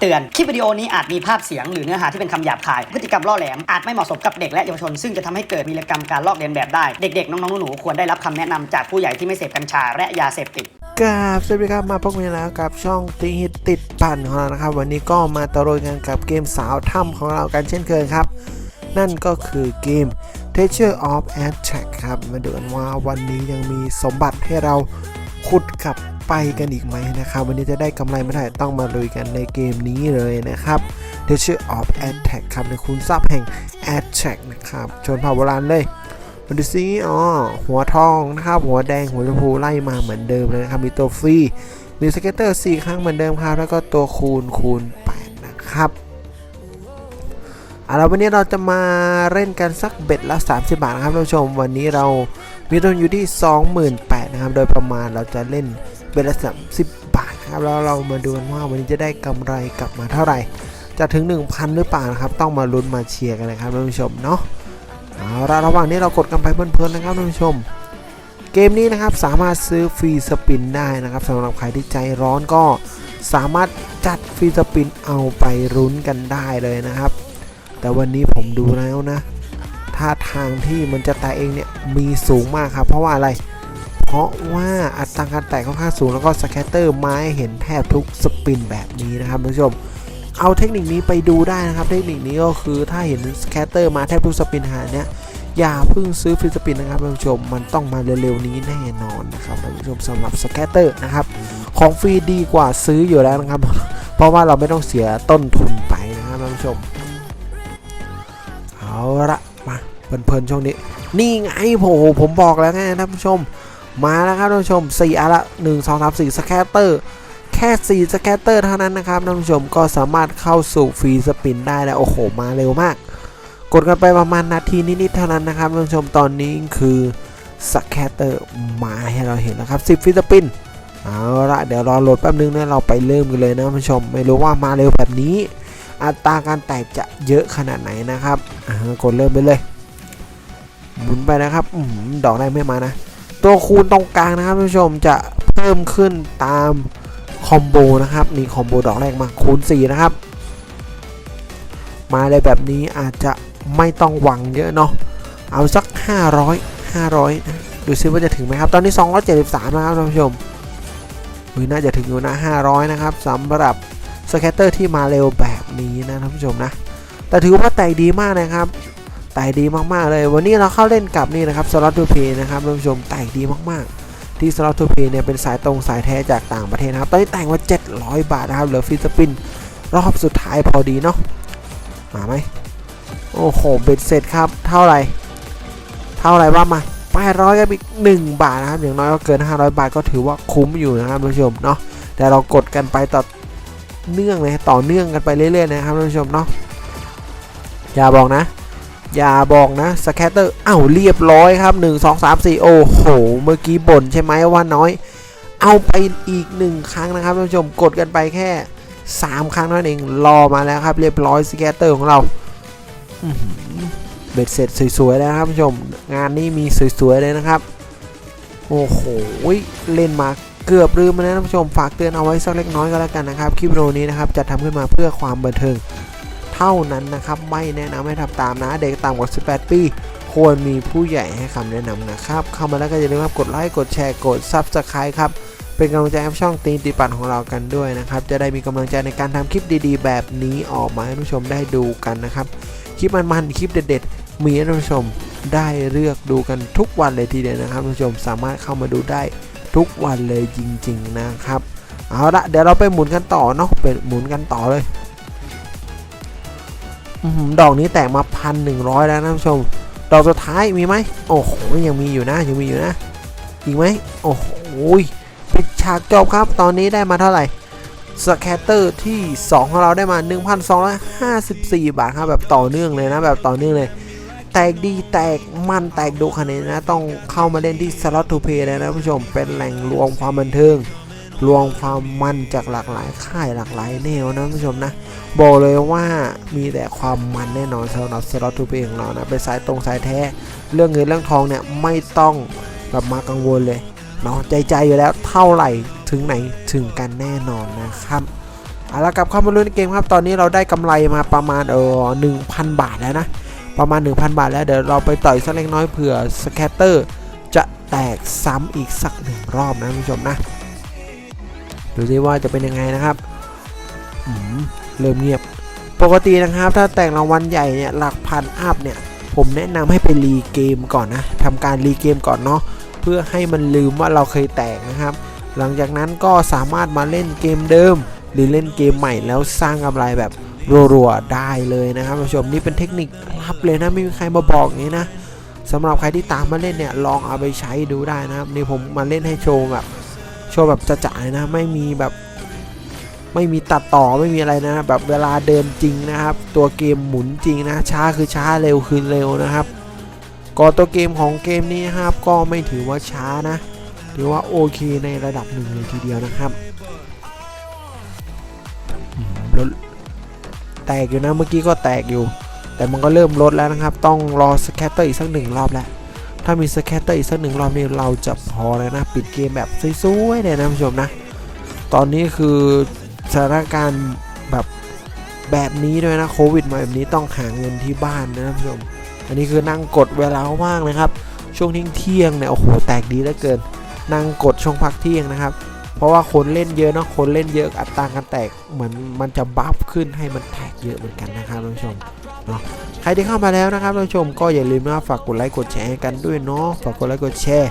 เตือน คลิปวิดีโอนี้อาจมีภาพเสียงหรือเนื้อหาที่เป็นคำหยาบคาย พฤติกรรมล่อแหลม อาจไม่เหมาะสมกับเด็กและเยาวชน ซึ่งจะทำให้เกิดวีกรรมการลอกเลียนแบบได้ เด็กๆ น้องๆ หนูๆ ควรได้รับคำแนะนำจากผู้ใหญ่ที่ไม่เสพกัญชาและยาเสพติดกราบสวัสดีครับมาพบกันแล้วกับช่องตีฮิตติดปั่นของเรานะครับ วันนี้ก็มาตะโรยกันกับเกมสาวถ้ำของเรากันเช่นเคยครับ นั่นก็คือเกม Treasure of Attack ครับ มาดูกันว่าวันนี้ยังมีสมบัติให้เราขุดกับ ไปกันอีกไหมนะครับ วันนี้จะได้กำไรไม่ได้ต้องมาลุยกันในเกมนี้เลยนะครับ Treasure of Attack ครับในคุณทรัพย์แห่ง Attack นะครับชนเผ่าโบราณเลยมาดูซิอ๋อหัวทองนะครับ หัวแดง หัวชมพูไล่มาเหมือนเดิมเลยนะครับ มีตัวฟรี มีสเก็ตเตอร์ 4 ครั้งเหมือนเดิมครับ แล้วก็ตัวคูณคูณ 8 นะครับเอาละวันนี้เราจะมาเล่นกันสักเบ็ดละ 30 บาทนะครับท่านผู้ชม วันนี้เรามีต้นอยู่ที่ 28,000นะครับ โดยประมาณเราจะเล่น เบ็ดละ30 บาทครับแล้วเรามาดูกันว่าวันนี้จะได้กำไรกลับมาเท่าไหร่ จะถึง 1,000 หรือเปล่านะครับ ต้องมาลุ้นมาเชียร์กันเลยครับท่านผู้ชมเนาะเอาละระหว่างนี้เรากดกันไปเพลินๆนะครับท่านผู้ชม เกมนี้นะครับสามารถซื้อฟรีสปินได้นะครับสำหรับใครที่ใจร้อนก็สามารถจัดฟรีสปินเอาไปรุ้นกันได้เลยนะครับ แต่วันนี้ผมดูแล้วนะท่าทางที่มันจะแตกเองเนี่ยมีสูงมากครับ เพราะว่าอะไร เพราะว่าอัตราการแตกค่อนข้างสูงแล้วก็สแคตเตอร์ไม้เห็นแทบทุกสปินแบบนี้นะครับท่านผู้ชม เอาเทคนิคนี้ไปดูได้นะครับ เทคนิคนี้ก็คือถ้าเห็นสแคตเตอร์มาแทบทุกสปินหาเนี้ยอย่าเพิ่งซื้อฟรีสปินนะครับท่านผู้ชม มันต้องมาเร็วๆนี้แน่นอนนะครับท่านผู้ชมสำหรับสแคตเตอร์นะครับ ของฟรีดีกว่าซื้ออยู่แล้วนะครับ เพราะว่าเราไม่ต้องเสียต้นทุนไปนะครับท่านผู้ชม เอาละมาเพลินๆช่วงนี้ นี่ไงโผผมบอกแล้วไงท่านผู้ชม มาแล้วครับท่านผู้ชม4อันละ1 2 3 4สแคตเตอร์แค่ 4 สแกตเตอร์เท่านั้นนะครับท่านผู้ชมก็สามารถเข้าสู่ฟรีสปินได้แล้วโอ้โห มาเร็วมาก กดกันไปประมาณนาทีนิดๆเท่านั้นนะครับท่านผู้ชมตอนนี้คือสแกตเตอร์มาให้เราเห็นแล้วครับ 10 ฟรีสปินเอาละเดี๋ยวรอโหลดแป๊บนึงนะเราไปเริ่มกันเลยนะท่านผู้ชมไม่รู้ว่ามาเร็วแบบนี้ อัตราการแตกจะเยอะขนาดไหนนะครับกดเริ่มไปเลยหมุนไปนะครับอืมดอกแรกไม่มานะ ตัวคูณตรงกลางนะครับท่านผู้ชมจะเพิ่มขึ้นตามคอมโบนะครับนี่คอมโบดอกแรกมาคูณ 4 นะครับ มาเลยแบบนี้อาจจะไม่ต้องหวังเยอะเนาะเอาสัก 500 500นะดูซิว่าจะถึงไหมครับ ตอนนี้ 273 นะครับท่านผู้ชมอุ้ยน่าจะถึงอยู่นะ 500 นะครับสำหรับสแคตเตอร์ที่มาเร็วแบบนี้นะท่านผู้ชมนะ แต่ถือว่าแตกดีมากนะครับ ตกดีมากๆเลย วันนี้เราเข้าเล่นกับนี่นะครับสล็อตทูเพย์นะครับท่านผู้ชมแตกดีมากๆ ที่สล็อตทูเพย์เนี่ยเป็นสายตรงสายแท้จากต่างประเทศนะครับตอนนี้แต่งมา700 บาทนะครับเหลือฟรีสปินรอบสุดท้ายพอดีเนาะมาไหมโอ้โหเบ็ดเสร็จครับเท่าไหร่เท่าไหร่ว่ามา800กับอีก 1 บาทนะครับอย่างน้อยก็เกิน 500 บาทก็ถือว่าคุ้มอยู่นะครับท่านผู้ชมเนาะแต่เรากดกันไปต่อเนื่องเลยต่อเนื่องกันไปเรื่อยๆนะครับท่านผู้ชมเนาะอย่าบอกนะ อย่าบอกนะสแคตเตอร์อ้าวเรียบร้อยครับ 1 2 3 4 โอ้โห เมื่อกี้บ่นใช่ไหมว่าน้อย เอาไปอีก 1 ครั้งนะครับท่านผู้ชมกดกันไปแค่ 3 ครั้งนั้นเองรอมาแล้วครับ เรียบร้อยสแคตเตอร์ของเราเบ็ดเสร็จสวยๆแล้วครับท่านผู้ชม งานนี้มีสวยๆเลยนะครับ โอ้โหเล่นมาเกือบลืมไปแล้วท่านผู้ชมฝากเตือนเอาไว้สักเล็กน้อยก็แล้วกันนะครับคลิปโอนี้นะครับจะทำขึ้นมาเพื่อความบันเทิง เท่านั้นนะครับ ไม่แนะนำให้ทำตามนะ เด็กต่ำกว่า 18 ปี ควรมีผู้ใหญ่ให้คำแนะนำนะครับ เข้ามาแล้วก็อย่าลืมครับกดไลค์กดแชร์กด Subscribe ครับ เป็นกำลังใจให้ช่องตีนติปั่นของเรากันด้วยนะครับ จะได้มีกำลังใจในการทำคลิปดีๆ แบบนี้ออกมาให้ผู้ชมได้ดูกันนะครับ คลิปมันๆคลิปเด็ดๆ มีให้ผู้ชมได้เลือกดูกันทุกวันเลยทีเดียวนะครับผู้ชมสามารถเข้ามาดูได้ทุกวันเลยจริง ๆนะครับ เอาละเดี๋ยวเราไปหมุนกันต่อเนาะเป็นหมุนกันต่อเลย ดอกนี้แตกมาพันหนึ่งร้อยแล้วนะท่านผู้ชม ดอกสุดท้ายมีไหมโอ้โหยังมีอยู่นะยังมีอยู่นะอีกไหมโอ้โหปิดฉากจบครับ ตอนนี้ได้มาเท่าไหร่สแคตเตอร์ที่ 2 ของเราได้มา 1,254 บาทครับ แบบต่อเนื่องเลยนะ แบบต่อเนื่องเลย แตกดีแตกมันแตกดุขนาดนี้นะ ต้องเข้ามาเล่นที่สล็อตทูเพย์เลยนะผู้ชมเป็นแหล่งรวมความบันเทิง รวมความมันจากหลากหลายค่ายหลากหลายแนวนะผู้ชมนะบอกเลยว่ามีแต่ความมันแน่นอนสำหรับสล็อตทูเพย์ของเรานะเป็นสายตรงสายแท้ เรื่องเงินเรื่องทองเนี่ยไม่ต้องแบบมากังวลเลยเนาะใจใจอยู่แล้วเท่าไหร่ถึงไหนถึงกันแน่นอนนะครับเอาละกลับเข้ามาลุ้นในเกมครับตอนนี้เราได้กำไรมาประมาณเออหนึ่งพันบาทแล้วนะประมาณ 1,000 บาทแล้วเดี๋ยวเราไปต่อยสักเล็กน้อยเผื่อสแคตเตอร์จะแตกซ้ำอีกสักหนึ่งรอบนะคุณผู้ชมนะ ดูซิว่าจะเป็นยังไงนะครับเริ่มเงียบ ปกตินะครับถ้าแต่งรางวัลใหญ่เนี่ยหลักพันอัพเนี่ย ผมแนะนำให้ไปรีเกมก่อนนะทำการรีเกมก่อนเนาะเพื่อให้มันลืมว่าเราเคยแตกนะครับ หลังจากนั้นก็สามารถมาเล่นเกมเดิม หรือเล่นเกมใหม่แล้วสร้างกำไรแบบรัวๆได้เลยนะครับผู้ชมนี่เป็นเทคนิคลับเลยนะไม่มีใครมาบอกงนี้นะสำหรับใครที่ตามมาเล่นเนี่ยลองเอาไปใช้ดูได้นะครับนี่ผมมาเล่นให้โชว์แบบ โชว์แบบจะจ่ายนะ ไม่มีแบบไม่มีตัดต่อไม่มีอะไรนะ แบบเวลาเดินจริงนะครับ ตัวเกมหมุนจริงนะ ช้าคือช้าเร็วคือเร็วนะครับ ก็ตัวเกมของเกมนี้นะครับก็ไม่ถือว่าช้านะ ถือว่าโอเคในระดับหนึ่งเลยทีเดียวนะครับอืมแล้วแตกอยู่นะเมื่อกี้ก็แตกอยู่ แต่มันก็เริ่มลดแล้วนะครับ ต้องรอสแคตเตอร์อีกสักหนึ่งรอบแล้ว ถ้ามีสแคตเตอร์อีกสักหนึ่งรอบนี่เราจะพอแล้วนะ ปิดเกมแบบสวยๆเลยนะผู้ชมนะ ตอนนี้คือสถานการณ์แบบแบบนี้ด้วยนะโควิดมาแบบนี้ต้องหาเงินที่บ้านนะผู้ชม อันนี้คือนั่งกดเวลาว่างนะครับ ช่วงเที่ยงๆเนี่ยโอ้โหแตกดีเหลือเกิน นั่งกดช่วงพักเที่ยงนะครับ เพราะว่าคนเล่นเยอะเนาะคนเล่นเยอะอัตราการแตกเหมือนมันจะบัฟขึ้นให้มันแตกเยอะเหมือนกันนะครับท่านผู้ชม เนาะใครที่เข้ามาแล้วนะครับท่านผู้ชมก็อย่าลืมนะฝากกดไลค์กดแชร์กันด้วยเนาะฝากกดไลค์กดแชร์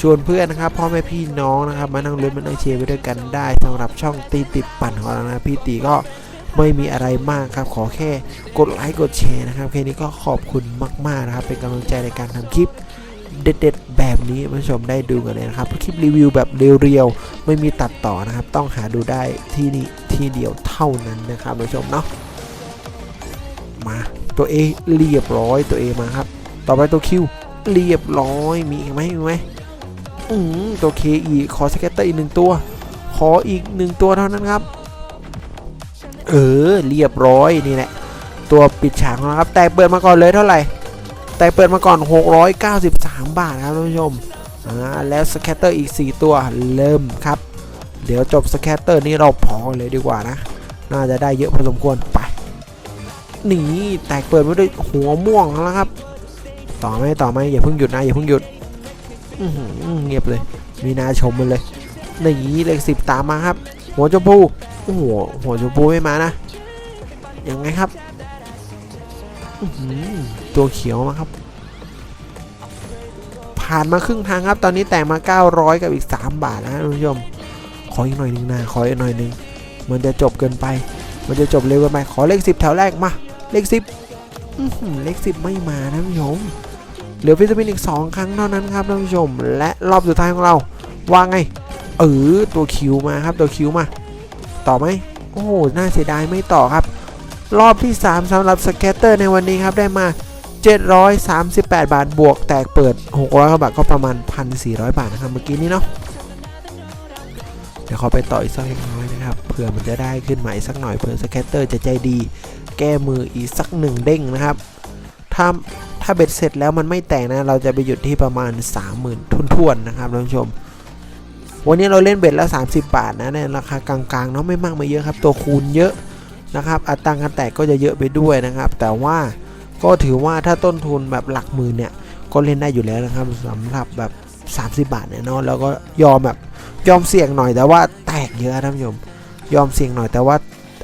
ชวนเพื่อนนะครับพ่อแม่พี่น้องนะครับมานั่งเล่นมานั่งเชียร์ไปด้วยกันได้สำหรับช่องตีติดปั่นของเรานะพี่ตีก็ไม่มีอะไรมากครับ ขอแค่กดไลค์กดแชร์นะครับแค่นี้ก็ขอบคุณมากๆนะครับ เป็นกำลังใจในการทำคลิปเด็ดๆแบบนี้คุณผู้ชมได้ดูกันเลยนะครับคลิปรีวิวแบบเรียวๆไม่มีตัดต่อนะครับ ต้องหาดูได้ที่นี่ที่เดียวเท่านั้นนะครับคุณผู้ชมเนาะมา ตัว A เรียบร้อยตัว A มาครับ ต่อไปตัว Q เรียบร้อยมีอีกไหมมีไหมอืมตัว K อีกขอสเก็ตเตอร์อีกหนึ่งตัว ขออีกหนึ่งตัวเท่านั้นครับ เออเรียบร้อยนี่แหละตัวปิดฉากของเราครับ แต่เปิดมาก่อนเลยเท่าไหร่ แต่เปิดมาก่อน 693 บาทครับท่านผู้ชมอ่าแล้วสแคตเตอร์อีก 4 ตัวเริ่มครับ เดี๋ยวจบสแคตเตอร์นี้เราพอเลยดีกว่านะ น่าจะได้เยอะพอสมควรไป หนีแตกเปิดมาด้วยหัวม่วงแล้วครับ ต่อไหมต่อไหมอย่าเพิ่งหยุดนะอย่าเพิ่งหยุดเงียบเลย มีนาชมมันเลยหนีเลขสิบตามมาครับ หัวชมพูโอ้โหหัวชมพูไม่มานะยังไงครับตัวเขียวมาครับ ผ่านมาครึ่งทางครับ ตอนนี้แต่งมา 900 กับอีก 3 บาทนะท่านผู้ชม ขออีกหน่อยหนึงนะ ขออีกหน่อยหนึง มันจะจบเกินไป มันจะจบเร็วเกินไป ขอเลข 10 แถวแรกมา เลข10อื้อหือเลข10ไม่มานะท่านผู้ชมเหลือวิตามินอีก 2 ครั้งเท่านั้นครับท่านผู้ชม และรอบสุดท้ายของเราว่าไง เออตัวคิวมาครับตัวคิวมา ต่อไหมโอ้โหน่าเสียดายไม่ต่อครับ รอบที่ 3สำหรับสแกตเตอร์ในวันนี้ครับได้มา 738 บาทบวก แตกเปิด 600กว่าบาทก็ประมาณ 1,400 บาทนะครับเมื่อกี้นี้เนาะเดี๋ยวเขาไปต่ออีกสักเล็กน้อยนะครับเผื่อมันจะได้ขึ้นมาอีกสักหน่อยเผื่อสแกตเตอร์จะใจดี แก้มืออีกสักหนึ่งเด้งนะครับ ถ้าถ้าเบ็ดเสร็จแล้วมันไม่แตกนะ เราจะไปหยุดที่ประมาณ 30,000ทุนๆนนะครับท่านผู้ชม วันนี้เราเล่นเบ็ดละ 30 บาทนะในราคากลางๆเนาะไม่มากไม่เยอะครับ ตัวคูณเยอะนะครับอัตราการแตกก็จะเยอะไปด้วยนะครับ แต่ว่าก็ถือว่าถ้าต้นทุนแบบหลักหมื่นเนี่ยก็เล่นได้อยู่แล้วนะครับสำหรับแบบ 30 บาทเนี่ยเนาะแล้วก็ยอมแบบยอมเสี่ยงหน่อยแต่ว่าแตกเยอะท่านผู้ชมยอมเสี่ยงหน่อยแต่ว่า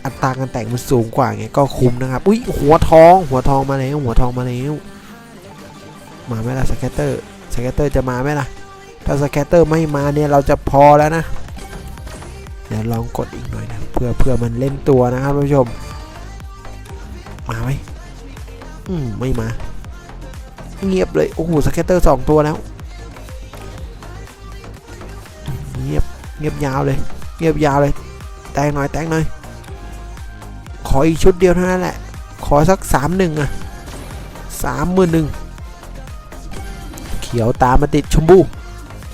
อัตราการแตกมันสูงกว่าไงก็คุ้มนะครับ อุ้ยหัวทอง หัวทองมาแล้วหัวทองมาแล้วมาไหมล่ะสแกตเตอร์สแกตเตอร์จะมาไหมล่ะ ถ้าสแกตเตอร์ไม่มาเนี่ยเราจะพอแล้วนะ เดี๋ยวลองกดอีกหน่อยนะเพื่อเพื่อมันเล่นตัวนะครับท่านผู้ชม มาไหมอืมไม่มา เงียบเลยโอ้โหสแกตเตอร์สองตัวแล้วเงียบเงียบยาวเลยเงียบยาวเลย แตงหน่อยแตงหน่อย ออีกชุดเดียวเท่านั้นแหละ ขอสักสามหนึ่งอะสามหมื่นหนึ่งเขียวตามมาติดชมพู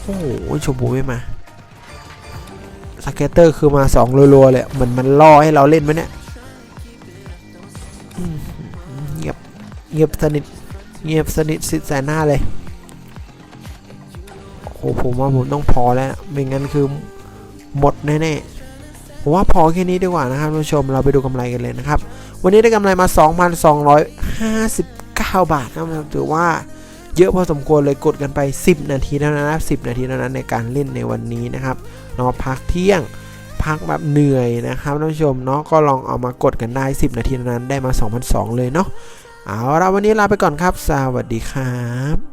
โอ้โหชมพูไม่มาสเก็ตเตอร์คือมาสองรัวๆเลยเหมือนมันล่อให้เราเล่นไหมเนี่ยเงียบเงียบสนิทเงียบสนิทสิแสนหน้าเลยโอ้โหผมว่าผมต้องพอแล้วไม่งั้นคือหมดแน่ ผมว่าพอแค่นี้ดีกว่านะครับท่านผู้ชมเราไปดูกำไรกันเลยนะครับ วันนี้ได้กำไรมา 2,259 บาทนะครับถือว่าเยอะพอสมควรเลยกดกันไป 10 นาทีเท่านั้นนะ10 นาทีเท่านั้นในการเล่นในวันนี้นะครับเนาะพักเที่ยงพักแบบเหนื่อยนะครับท่านผู้ชมเนาะก็ลองเอามากดกันได้ 10 นาทีเท่านั้นได้มา 2,200 เลยเนาะเอาละวันนี้ลาไปก่อนครับ สวัสดีครับ